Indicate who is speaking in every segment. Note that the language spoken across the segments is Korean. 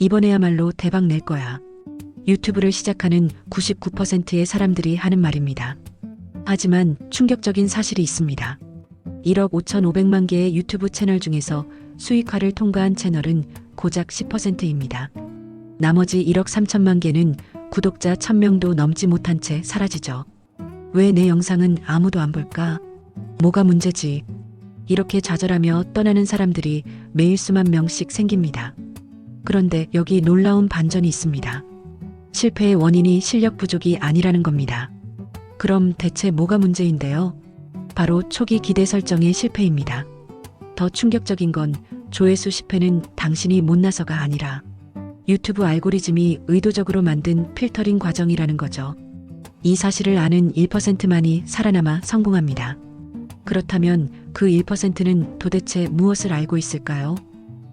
Speaker 1: 이번에야말로 대박 낼 거야. 유튜브를 시작하는 99%의 사람들이 하는 말입니다. 하지만 충격적인 사실이 있습니다. 1억 5,500만 개의 유튜브 채널 중에서 수익화를 통과한 채널은 고작 10%입니다. 나머지 1억 3천만 개는 구독자 1000명도 넘지 못한 채 사라지죠. 왜 내 영상은 아무도 안 볼까? 뭐가 문제지? 이렇게 좌절하며 떠나는 사람들이 매일 수만 명씩 생깁니다. 그런데 여기 놀라운 반전이 있습니다. 실패의 원인이 실력 부족이 아니라는 겁니다. 그럼 대체 뭐가 문제인데요? 바로 초기 기대 설정의 실패입니다. 더 충격적인 건 조회수 10회는 당신이 못나서가 아니라 유튜브 알고리즘이 의도적으로 만든 필터링 과정이라는 거죠. 이 사실을 아는 1%만이 살아남아 성공합니다. 그렇다면 그 1%는 도대체 무엇을 알고 있을까요?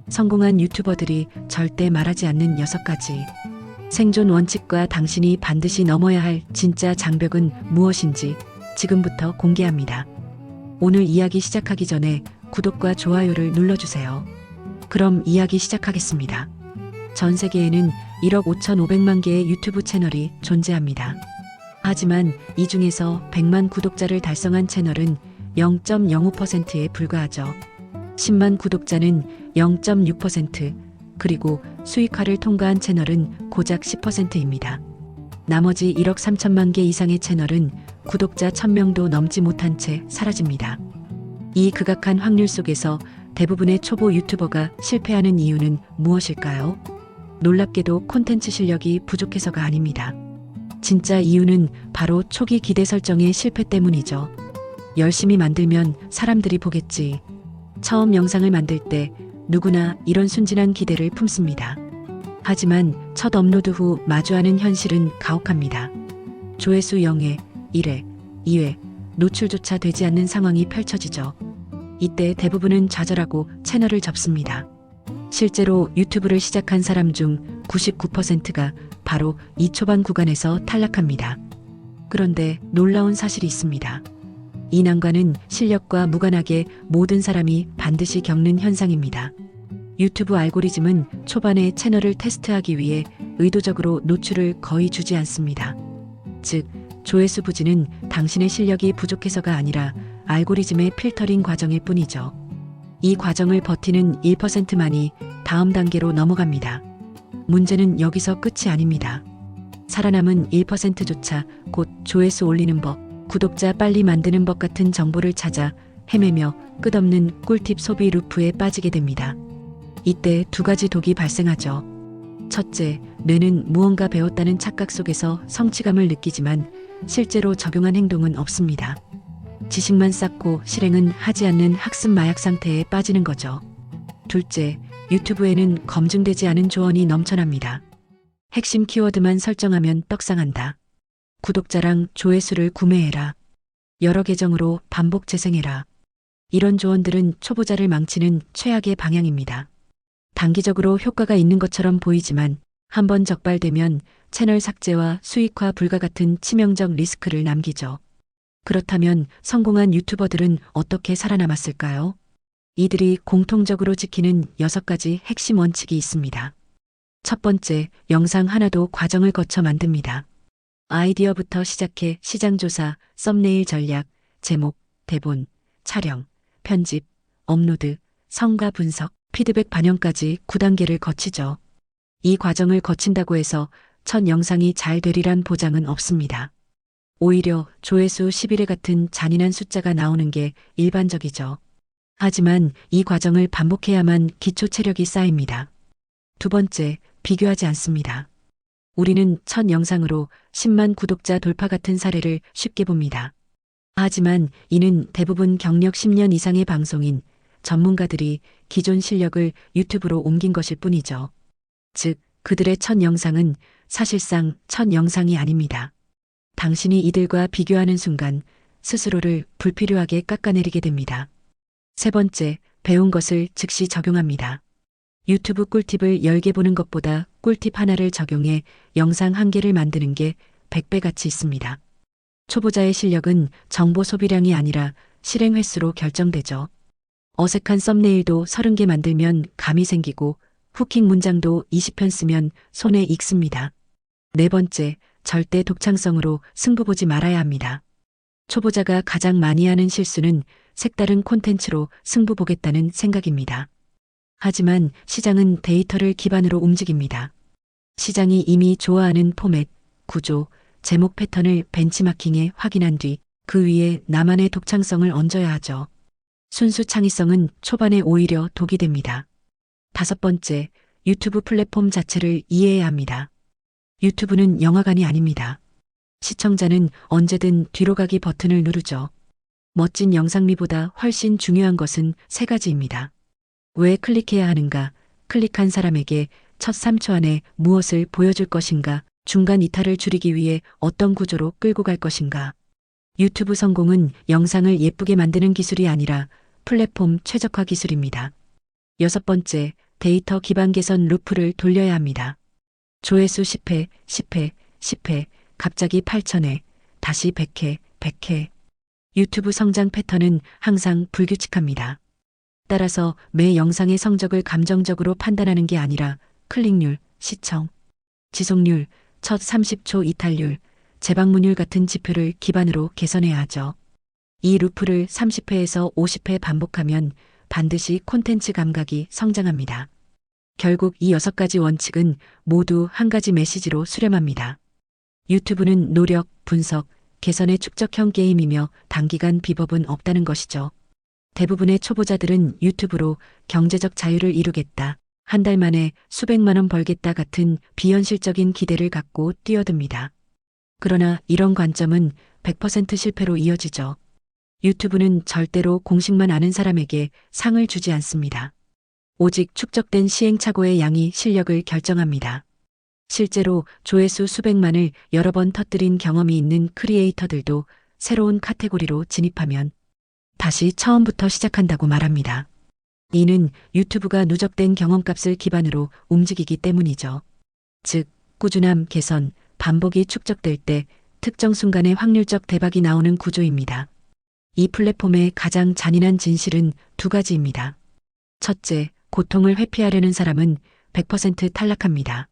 Speaker 1: 성공한 유튜버들이 절대 말하지 않는 6가지. 생존 원칙과 당신이 반드시 넘어야 할 진짜 장벽은 무엇인지 지금부터 공개합니다. 오늘 이야기 시작하기 전에 구독과 좋아요를 눌러주세요. 그럼 이야기 시작하겠습니다. 전 세계에는 1억 5,500만 개의 유튜브 채널이 존재합니다. 하지만 이 중에서 100만 구독자를 달성한 채널은 0.05%에 불과하죠. 10만 구독자는 0.6%, 그리고 수익화를 통과한 채널은 고작 10%입니다. 나머지 1억 3천만 개 이상의 채널은 구독자 1000명도 넘지 못한 채 사라집니다. 이 극악한 확률 속에서 대부분의 초보 유튜버가 실패하는 이유는 무엇일까요? 놀랍게도 콘텐츠 실력이 부족해서가 아닙니다. 진짜 이유는 바로 초기 기대 설정의 실패 때문이죠. 열심히 만들면 사람들이 보겠지. 처음 영상을 만들 때 누구나 이런 순진한 기대를 품습니다. 하지만 첫 업로드 후 마주하는 현실은 가혹합니다. 조회수 0회, 1회, 2회, 노출조차 되지 않는 상황이 펼쳐지죠. 이때 대부분은 좌절하고 채널을 접습니다. 실제로 유튜브를 시작한 사람 중 99%가 바로 이 초반 구간에서 탈락합니다. 그런데 놀라운 사실이 있습니다. 이 난관은 실력과 무관하게 모든 사람이 반드시 겪는 현상입니다. 유튜브 알고리즘은 초반에 채널을 테스트하기 위해 의도적으로 노출을 거의 주지 않습니다. 즉, 조회수 부진은 당신의 실력이 부족해서가 아니라 알고리즘의 필터링 과정일 뿐이죠. 이 과정을 버티는 1%만이 다음 단계로 넘어갑니다. 문제는 여기서 끝이 아닙니다. 살아남은 1%조차 곧 조회수 올리는 법, 구독자 빨리 만드는 법 같은 정보를 찾아 헤매며 끝없는 꿀팁 소비 루프에 빠지게 됩니다. 이때 두 가지 독이 발생하죠. 첫째, 뇌는 무언가 배웠다는 착각 속에서 성취감을 느끼지만 실제로 적용한 행동은 없습니다. 지식만 쌓고 실행은 하지 않는 학습 마약 상태에 빠지는 거죠. 둘째, 유튜브에는 검증되지 않은 조언이 넘쳐납니다. 핵심 키워드만 설정하면 떡상한다. 구독자랑 조회수를 구매해라. 여러 계정으로 반복 재생해라. 이런 조언들은 초보자를 망치는 최악의 방향입니다. 단기적으로 효과가 있는 것처럼 보이지만 한번 적발되면 채널 삭제와 수익화 불가 같은 치명적 리스크를 남기죠. 그렇다면 성공한 유튜버들은 어떻게 살아남았을까요? 이들이 공통적으로 지키는 여섯 가지 핵심 원칙이 있습니다. 첫 번째, 영상 하나도 과정을 거쳐 만듭니다. 아이디어부터 시작해 시장조사, 썸네일 전략, 제목, 대본, 촬영, 편집, 업로드, 성과 분석, 피드백 반영까지 9단계를 거치죠. 이 과정을 거친다고 해서 첫 영상이 잘 되리란 보장은 없습니다. 오히려 조회수 11회 같은 잔인한 숫자가 나오는 게 일반적이죠. 하지만 이 과정을 반복해야만 기초 체력이 쌓입니다. 두 번째, 비교하지 않습니다. 우리는 첫 영상으로 10만 구독자 돌파 같은 사례를 쉽게 봅니다. 하지만 이는 대부분 경력 10년 이상의 방송인 전문가들이 기존 실력을 유튜브로 옮긴 것일 뿐이죠. 즉, 그들의 첫 영상은 사실상 첫 영상이 아닙니다. 당신이 이들과 비교하는 순간 스스로를 불필요하게 깎아내리게 됩니다. 세 번째, 배운 것을 즉시 적용합니다. 유튜브 꿀팁을 10개 보는 것보다 꿀팁 하나를 적용해 영상 한 개를 만드는 게 100배 가치 있습니다. 초보자의 실력은 정보 소비량이 아니라 실행 횟수로 결정되죠. 어색한 썸네일도 30개 만들면 감이 생기고 후킹 문장도 20편 쓰면 손에 익습니다. 네 번째, 절대 독창성으로 승부 보지 말아야 합니다. 초보자가 가장 많이 하는 실수는 색다른 콘텐츠로 승부 보겠다는 생각입니다. 하지만 시장은 데이터를 기반으로 움직입니다. 시장이 이미 좋아하는 포맷, 구조, 제목 패턴을 벤치마킹해 확인한 뒤 그 위에 나만의 독창성을 얹어야 하죠. 순수 창의성은 초반에 오히려 독이 됩니다. 다섯 번째, 유튜브 플랫폼 자체를 이해해야 합니다. 유튜브는 영화관이 아닙니다. 시청자는 언제든 뒤로 가기 버튼을 누르죠. 멋진 영상미보다 훨씬 중요한 것은 세 가지입니다. 왜 클릭해야 하는가? 클릭한 사람에게 첫 3초 안에 무엇을 보여줄 것인가? 중간 이탈을 줄이기 위해 어떤 구조로 끌고 갈 것인가? 유튜브 성공은 영상을 예쁘게 만드는 기술이 아니라 플랫폼 최적화 기술입니다. 여섯 번째, 데이터 기반 개선 루프를 돌려야 합니다. 조회수 10회, 10회, 10회, 갑자기 8천회, 다시 100회, 100회. 유튜브 성장 패턴은 항상 불규칙합니다. 따라서 매 영상의 성적을 감정적으로 판단하는 게 아니라 클릭률, 시청, 지속률, 첫 30초 이탈률, 재방문율 같은 지표를 기반으로 개선해야 하죠. 이 루프를 30회에서 50회 반복하면 반드시 콘텐츠 감각이 성장합니다. 결국 이 여섯 가지 원칙은 모두 한 가지 메시지로 수렴합니다. 유튜브는 노력, 분석, 개선의 축적형 게임이며 단기간 비법은 없다는 것이죠. 대부분의 초보자들은 유튜브로 경제적 자유를 이루겠다, 한 달 만에 수백만 원 벌겠다 같은 비현실적인 기대를 갖고 뛰어듭니다. 그러나 이런 관점은 100% 실패로 이어지죠. 유튜브는 절대로 공식만 아는 사람에게 상을 주지 않습니다. 오직 축적된 시행착오의 양이 실력을 결정합니다. 실제로 조회수 수백만을 여러 번 터뜨린 경험이 있는 크리에이터들도 새로운 카테고리로 진입하면 다시 처음부터 시작한다고 말합니다. 이는 유튜브가 누적된 경험값을 기반으로 움직이기 때문이죠. 즉, 꾸준함, 개선, 반복이 축적될 때 특정 순간에 확률적 대박이 나오는 구조입니다. 이 플랫폼의 가장 잔인한 진실은 두 가지입니다. 첫째, 고통을 회피하려는 사람은 100% 탈락합니다.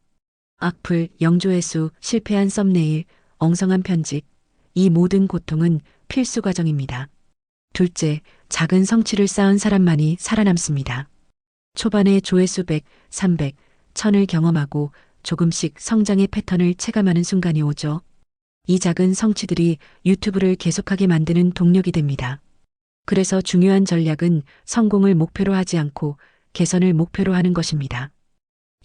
Speaker 1: 악플, 영조회수, 실패한 썸네일, 엉성한 편집, 이 모든 고통은 필수 과정입니다. 둘째, 작은 성취를 쌓은 사람만이 살아남습니다. 초반에 조회수 100, 300, 1000을 경험하고 조금씩 성장의 패턴을 체감하는 순간이 오죠. 이 작은 성취들이 유튜브를 계속하게 만드는 동력이 됩니다. 그래서 중요한 전략은 성공을 목표로 하지 않고 개선을 목표로 하는 것입니다.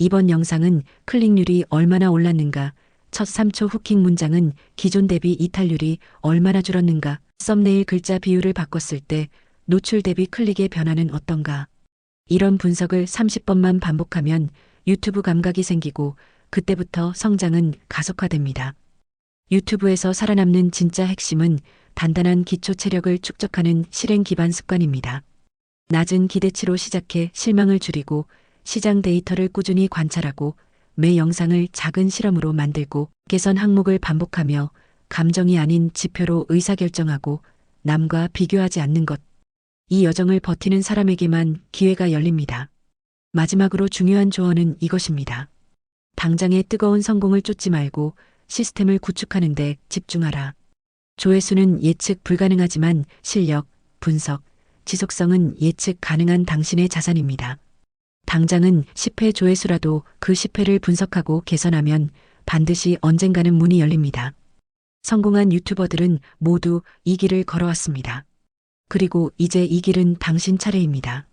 Speaker 1: 이번 영상은 클릭률이 얼마나 올랐는가, 첫 3초 후킹 문장은 기존 대비 이탈률이 얼마나 줄었는가, 썸네일 글자 비율을 바꿨을 때 노출 대비 클릭의 변화는 어떤가. 이런 분석을 30번만 반복하면 유튜브 감각이 생기고 그때부터 성장은 가속화됩니다. 유튜브에서 살아남는 진짜 핵심은 단단한 기초 체력을 축적하는 실행 기반 습관입니다. 낮은 기대치로 시작해 실망을 줄이고 시장 데이터를 꾸준히 관찰하고 매 영상을 작은 실험으로 만들고 개선 항목을 반복하며 감정이 아닌 지표로 의사결정하고 남과 비교하지 않는 것. 이 여정을 버티는 사람에게만 기회가 열립니다. 마지막으로 중요한 조언은 이것입니다. 당장의 뜨거운 성공을 쫓지 말고 시스템을 구축하는 데 집중하라. 조회수는 예측 불가능하지만 실력, 분석, 지속성은 예측 가능한 당신의 자산입니다. 당장은 10회 조회수라도 그 10회를 분석하고 개선하면 반드시 언젠가는 문이 열립니다. 성공한 유튜버들은 모두 이 길을 걸어왔습니다. 그리고 이제 이 길은 당신 차례입니다.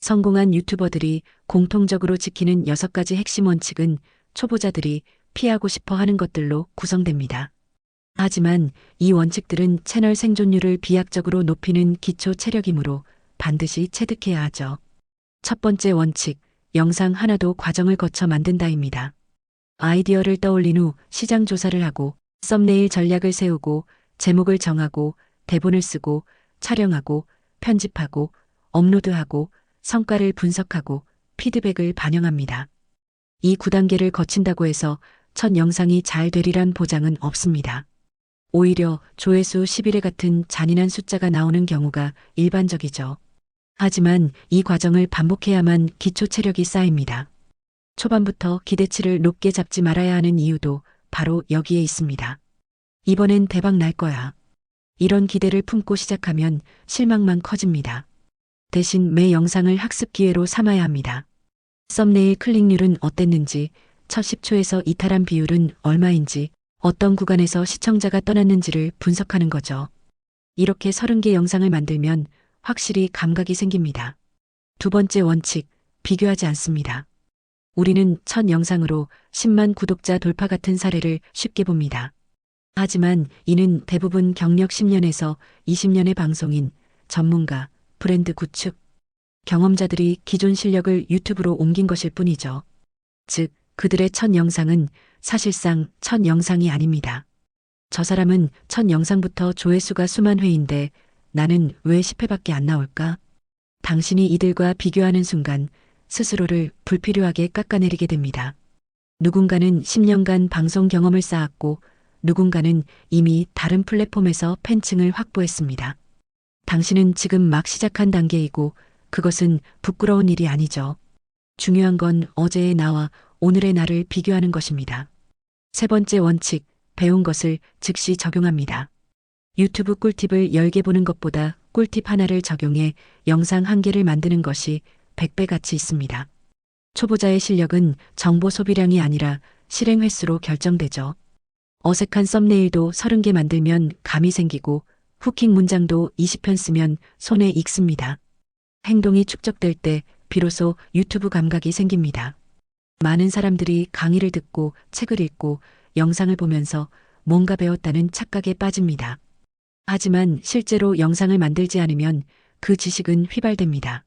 Speaker 1: 성공한 유튜버들이 공통적으로 지키는 여섯 가지 핵심 원칙은 초보자들이 피하고 싶어 하는 것들로 구성됩니다. 하지만 이 원칙들은 채널 생존율을 비약적으로 높이는 기초 체력이므로 반드시 체득해야 하죠. 첫 번째 원칙, 영상 하나도 과정을 거쳐 만든다입니다. 아이디어를 떠올린 후 시장 조사를 하고 썸네일 전략을 세우고 제목을 정하고 대본을 쓰고 촬영하고 편집하고 업로드하고 성과를 분석하고 피드백을 반영합니다. 이 9단계를 거친다고 해서 첫 영상이 잘 되리란 보장은 없습니다. 오히려 조회수 11회 같은 잔인한 숫자가 나오는 경우가 일반적이죠. 하지만 이 과정을 반복해야만 기초 체력이 쌓입니다. 초반부터 기대치를 높게 잡지 말아야 하는 이유도 바로 여기에 있습니다. 이번엔 대박 날 거야. 이런 기대를 품고 시작하면 실망만 커집니다. 대신 매 영상을 학습 기회로 삼아야 합니다. 썸네일 클릭률은 어땠는지, 첫 10초에서 이탈한 비율은 얼마인지, 어떤 구간에서 시청자가 떠났는지를 분석하는 거죠. 이렇게 30개 영상을 만들면 확실히 감각이 생깁니다. 두 번째 원칙, 비교하지 않습니다. 우리는 첫 영상으로 10만 구독자 돌파 같은 사례를 쉽게 봅니다. 하지만 이는 대부분 경력 10년에서 20년의 방송인, 전문가, 브랜드 구축, 경험자들이 기존 실력을 유튜브로 옮긴 것일 뿐이죠. 즉, 그들의 첫 영상은 사실상 첫 영상이 아닙니다. 저 사람은 첫 영상부터 조회수가 수만 회인데 나는 왜 10회밖에 안 나올까? 당신이 이들과 비교하는 순간 스스로를 불필요하게 깎아내리게 됩니다. 누군가는 10년간 방송 경험을 쌓았고 누군가는 이미 다른 플랫폼에서 팬층을 확보했습니다. 당신은 지금 막 시작한 단계이고 그것은 부끄러운 일이 아니죠. 중요한 건 어제의 나와 오늘의 나를 비교하는 것입니다. 세 번째 원칙, 배운 것을 즉시 적용합니다. 유튜브 꿀팁을 10개 보는 것보다 꿀팁 하나를 적용해 영상 한 개를 만드는 것이 100배 가치 있습니다. 초보자의 실력은 정보 소비량이 아니라 실행 횟수로 결정되죠. 어색한 썸네일도 30개 만들면 감이 생기고 후킹 문장도 20편 쓰면 손에 익습니다. 행동이 축적될 때 비로소 유튜브 감각이 생깁니다. 많은 사람들이 강의를 듣고 책을 읽고 영상을 보면서 뭔가 배웠다는 착각에 빠집니다. 하지만 실제로 영상을 만들지 않으면 그 지식은 휘발됩니다.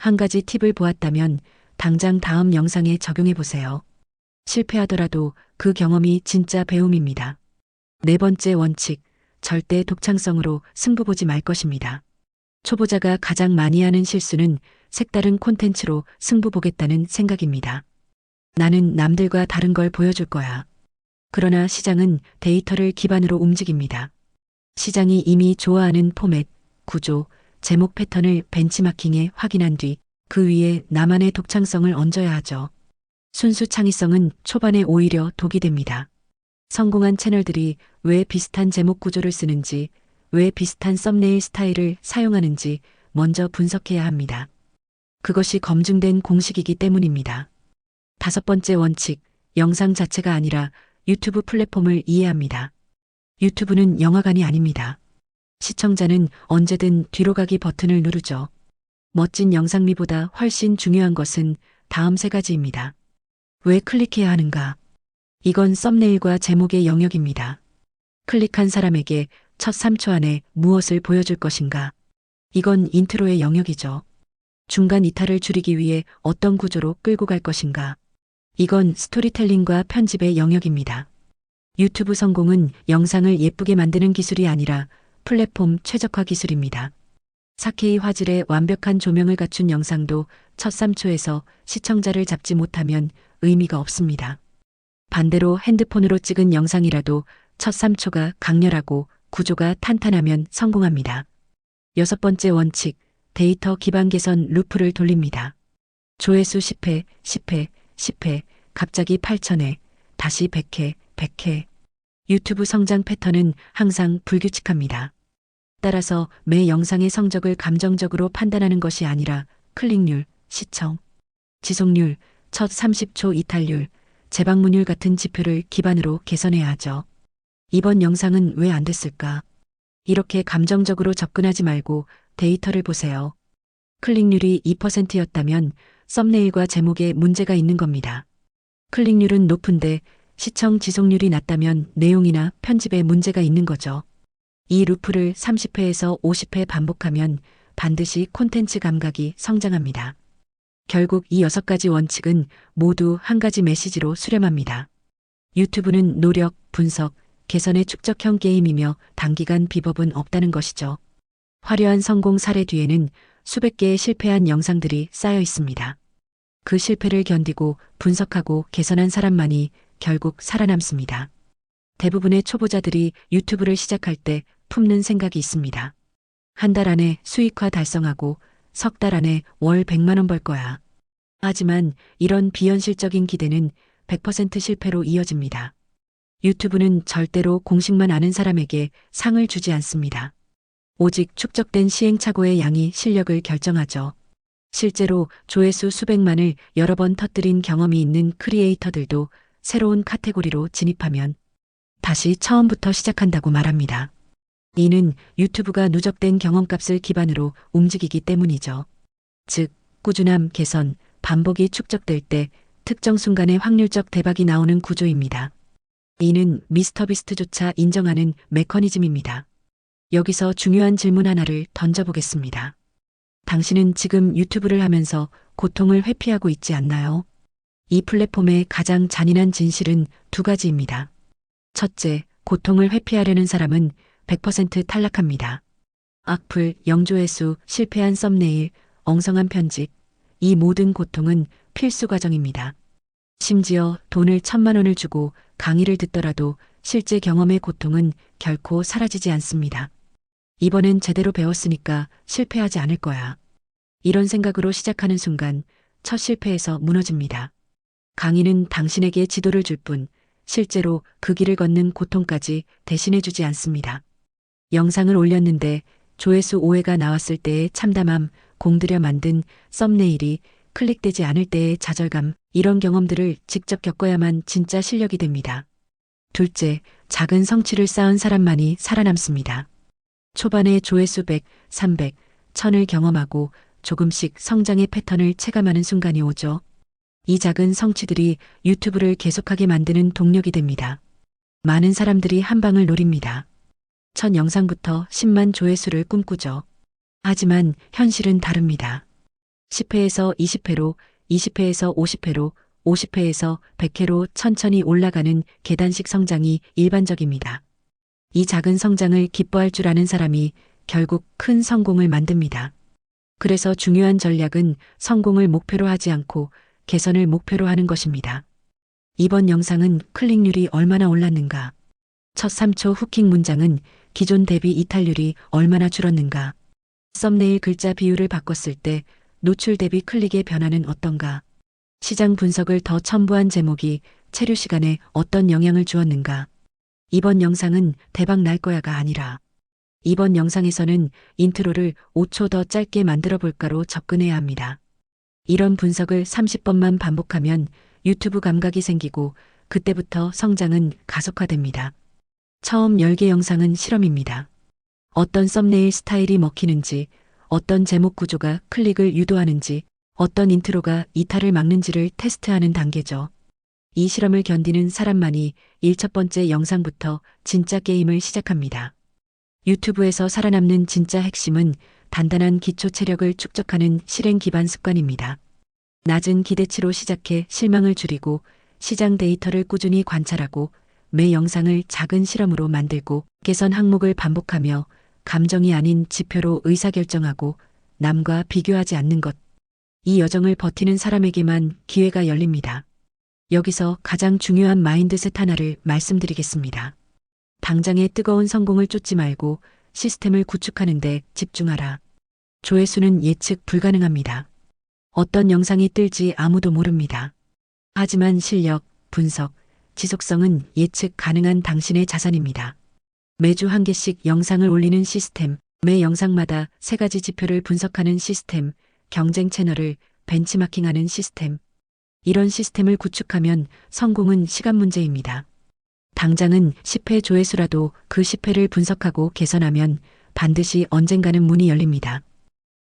Speaker 1: 한 가지 팁을 보았다면 당장 다음 영상에 적용해 보세요. 실패하더라도 그 경험이 진짜 배움입니다. 네 번째 원칙, 절대 독창성으로 승부 보지 말 것입니다. 초보자가 가장 많이 하는 실수는 색다른 콘텐츠로 승부 보겠다는 생각입니다. 나는 남들과 다른 걸 보여줄 거야. 그러나 시장은 데이터를 기반으로 움직입니다. 시장이 이미 좋아하는 포맷, 구조, 제목 패턴을 벤치마킹해 확인한 뒤 그 위에 나만의 독창성을 얹어야 하죠. 순수 창의성은 초반에 오히려 독이 됩니다. 성공한 채널들이 왜 비슷한 제목 구조를 쓰는지, 왜 비슷한 썸네일 스타일을 사용하는지 먼저 분석해야 합니다. 그것이 검증된 공식이기 때문입니다. 다섯 번째 원칙, 영상 자체가 아니라 유튜브 플랫폼을 이해합니다. 유튜브는 영화관이 아닙니다. 시청자는 언제든 뒤로 가기 버튼을 누르죠. 멋진 영상미보다 훨씬 중요한 것은 다음 세 가지입니다. 왜 클릭해야 하는가? 이건 썸네일과 제목의 영역입니다. 클릭한 사람에게 첫 3초 안에 무엇을 보여줄 것인가? 이건 인트로의 영역이죠. 중간 이탈을 줄이기 위해 어떤 구조로 끌고 갈 것인가? 이건 스토리텔링과 편집의 영역입니다. 유튜브 성공은 영상을 예쁘게 만드는 기술이 아니라 플랫폼 최적화 기술입니다. 4K 화질의 완벽한 조명을 갖춘 영상도 첫 3초에서 시청자를 잡지 못하면 의미가 없습니다. 반대로 핸드폰으로 찍은 영상이라도 첫 3초가 강렬하고 구조가 탄탄하면 성공합니다. 여섯 번째 원칙, 데이터 기반 개선 루프를 돌립니다. 조회수 10회, 10회, 10회, 갑자기 8천회, 다시 100회, 100회. 유튜브 성장 패턴은 항상 불규칙합니다. 따라서 매 영상의 성적을 감정적으로 판단하는 것이 아니라 클릭률, 시청, 지속률, 첫 30초 이탈률, 재방문율 같은 지표를 기반으로 개선해야 하죠. 이번 영상은 왜 안 됐을까? 이렇게 감정적으로 접근하지 말고 데이터를 보세요. 클릭률이 2%였다면 썸네일과 제목에 문제가 있는 겁니다. 클릭률은 높은데 시청 지속률이 낮다면 내용이나 편집에 문제가 있는 거죠. 이 루프를 30회에서 50회 반복하면 반드시 콘텐츠 감각이 성장합니다. 결국 이 여섯 가지 원칙은 모두 한 가지 메시지로 수렴합니다. 유튜브는 노력, 분석, 개선의 축적형 게임이며 단기간 비법은 없다는 것이죠. 화려한 성공 사례 뒤에는 수백 개의 실패한 영상들이 쌓여 있습니다. 그 실패를 견디고 분석하고 개선한 사람만이 결국 살아남습니다. 대부분의 초보자들이 유튜브를 시작할 때 품는 생각이 있습니다. 한 달 안에 수익화 달성하고 석 달 안에 월 100만 원 벌 거야. 하지만 이런 비현실적인 기대는 100% 실패로 이어집니다. 유튜브는 절대로 공식만 아는 사람에게 상을 주지 않습니다. 오직 축적된 시행착오의 양이 실력을 결정하죠. 실제로 조회수 수백만을 여러 번 터뜨린 경험이 있는 크리에이터들도 새로운 카테고리로 진입하면 다시 처음부터 시작한다고 말합니다. 이는 유튜브가 누적된 경험값을 기반으로 움직이기 때문이죠. 즉, 꾸준함, 개선, 반복이 축적될 때 특정 순간에 확률적 대박이 나오는 구조입니다. 이는 미스터비스트조차 인정하는 메커니즘입니다. 여기서 중요한 질문 하나를 던져보겠습니다. 당신은 지금 유튜브를 하면서 고통을 회피하고 있지 않나요? 이 플랫폼의 가장 잔인한 진실은 두 가지입니다. 첫째, 고통을 회피하려는 사람은 100% 탈락합니다. 악플, 영조회수, 실패한 썸네일, 엉성한 편집, 이 모든 고통은 필수 과정입니다. 심지어 돈을 천만 원을 주고 강의를 듣더라도 실제 경험의 고통은 결코 사라지지 않습니다. 이번엔 제대로 배웠으니까 실패하지 않을 거야. 이런 생각으로 시작하는 순간 첫 실패에서 무너집니다. 강의는 당신에게 지도를 줄 뿐 실제로 그 길을 걷는 고통까지 대신해 주지 않습니다. 영상을 올렸는데 조회수 5회가 나왔을 때의 참담함, 공들여 만든 썸네일이 클릭되지 않을 때의 좌절감, 이런 경험들을 직접 겪어야만 진짜 실력이 됩니다. 둘째, 작은 성취를 쌓은 사람만이 살아남습니다. 초반에 조회수 100, 300, 1000을 경험하고 조금씩 성장의 패턴을 체감하는 순간이 오죠. 이 작은 성취들이 유튜브를 계속하게 만드는 동력이 됩니다. 많은 사람들이 한 방을 노립니다. 첫 영상부터 10만 조회수를 꿈꾸죠. 하지만 현실은 다릅니다. 10회에서 20회로, 20회에서 50회로, 50회에서 100회로 천천히 올라가는 계단식 성장이 일반적입니다. 이 작은 성장을 기뻐할 줄 아는 사람이 결국 큰 성공을 만듭니다. 그래서 중요한 전략은 성공을 목표로 하지 않고 개선을 목표로 하는 것입니다. 이번 영상은 클릭률이 얼마나 올랐는가? 첫 3초 후킹 문장은 기존 대비 이탈률이 얼마나 줄었는가? 썸네일 글자 비율을 바꿨을 때 노출 대비 클릭의 변화는 어떤가? 시장 분석을 더 첨부한 제목이 체류 시간에 어떤 영향을 주었는가? 이번 영상은 대박 날 거야가 아니라 이번 영상에서는 인트로를 5초 더 짧게 만들어 볼까로 접근해야 합니다. 이런 분석을 30번만 반복하면 유튜브 감각이 생기고 그때부터 성장은 가속화됩니다. 처음 10개 영상은 실험입니다. 어떤 썸네일 스타일이 먹히는지, 어떤 제목 구조가 클릭을 유도하는지, 어떤 인트로가 이탈을 막는지를 테스트하는 단계죠. 이 실험을 견디는 사람만이 1첫 번째 영상부터 진짜 게임을 시작합니다. 유튜브에서 살아남는 진짜 핵심은 단단한 기초 체력을 축적하는 실행 기반 습관입니다. 낮은 기대치로 시작해 실망을 줄이고 시장 데이터를 꾸준히 관찰하고 매 영상을 작은 실험으로 만들고 개선 항목을 반복하며 감정이 아닌 지표로 의사결정하고 남과 비교하지 않는 것. 이 여정을 버티는 사람에게만 기회가 열립니다. 여기서 가장 중요한 마인드셋 하나를 말씀드리겠습니다. 당장의 뜨거운 성공을 쫓지 말고 시스템을 구축하는 데 집중하라. 조회수는 예측 불가능합니다. 어떤 영상이 뜰지 아무도 모릅니다. 하지만 실력, 분석, 지속성은 예측 가능한 당신의 자산입니다. 매주 한 개씩 영상을 올리는 시스템, 매 영상마다 세 가지 지표를 분석하는 시스템, 경쟁 채널을 벤치마킹하는 시스템. 이런 시스템을 구축하면 성공은 시간 문제입니다. 당장은 10회 조회수라도 그 10회를 분석하고 개선하면 반드시 언젠가는 문이 열립니다.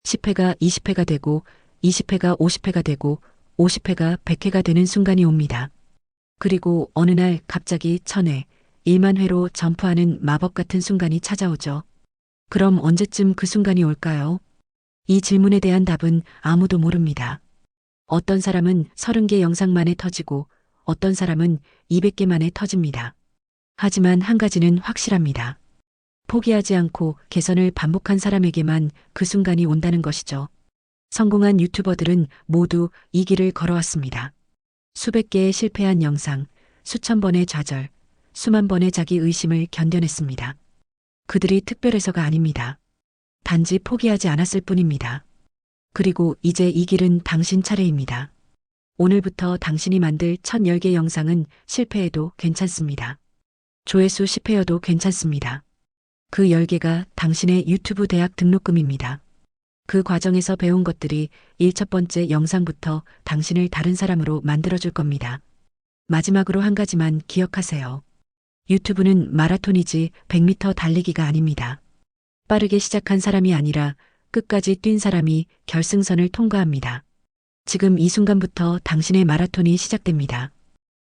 Speaker 1: 10회가 20회가 되고 20회가 50회가 되고 50회가 100회가 되는 순간이 옵니다. 그리고 어느 날 갑자기 천회, 1만 회로 점프하는 마법 같은 순간이 찾아오죠. 그럼 언제쯤 그 순간이 올까요? 이 질문에 대한 답은 아무도 모릅니다. 어떤 사람은 30개 영상 만에 터지고 어떤 사람은 200개 만에 터집니다. 하지만 한 가지는 확실합니다. 포기하지 않고 개선을 반복한 사람에게만 그 순간이 온다는 것이죠. 성공한 유튜버들은 모두 이 길을 걸어왔습니다. 수백 개의 실패한 영상, 수천 번의 좌절, 수만 번의 자기 의심을 견뎌냈습니다. 그들이 특별해서가 아닙니다. 단지 포기하지 않았을 뿐입니다. 그리고 이제 이 길은 당신 차례입니다. 오늘부터 당신이 만들 첫 10개 영상은 실패해도 괜찮습니다. 조회수 10회여도 괜찮습니다. 그 10개가 당신의 유튜브 대학 등록금입니다. 그 과정에서 배운 것들이 1첫 번째 영상부터 당신을 다른 사람으로 만들어줄 겁니다. 마지막으로 한 가지만 기억하세요. 유튜브는 마라톤이지 100m 달리기가 아닙니다. 빠르게 시작한 사람이 아니라 끝까지 뛴 사람이 결승선을 통과합니다. 지금 이 순간부터 당신의 마라톤이 시작됩니다.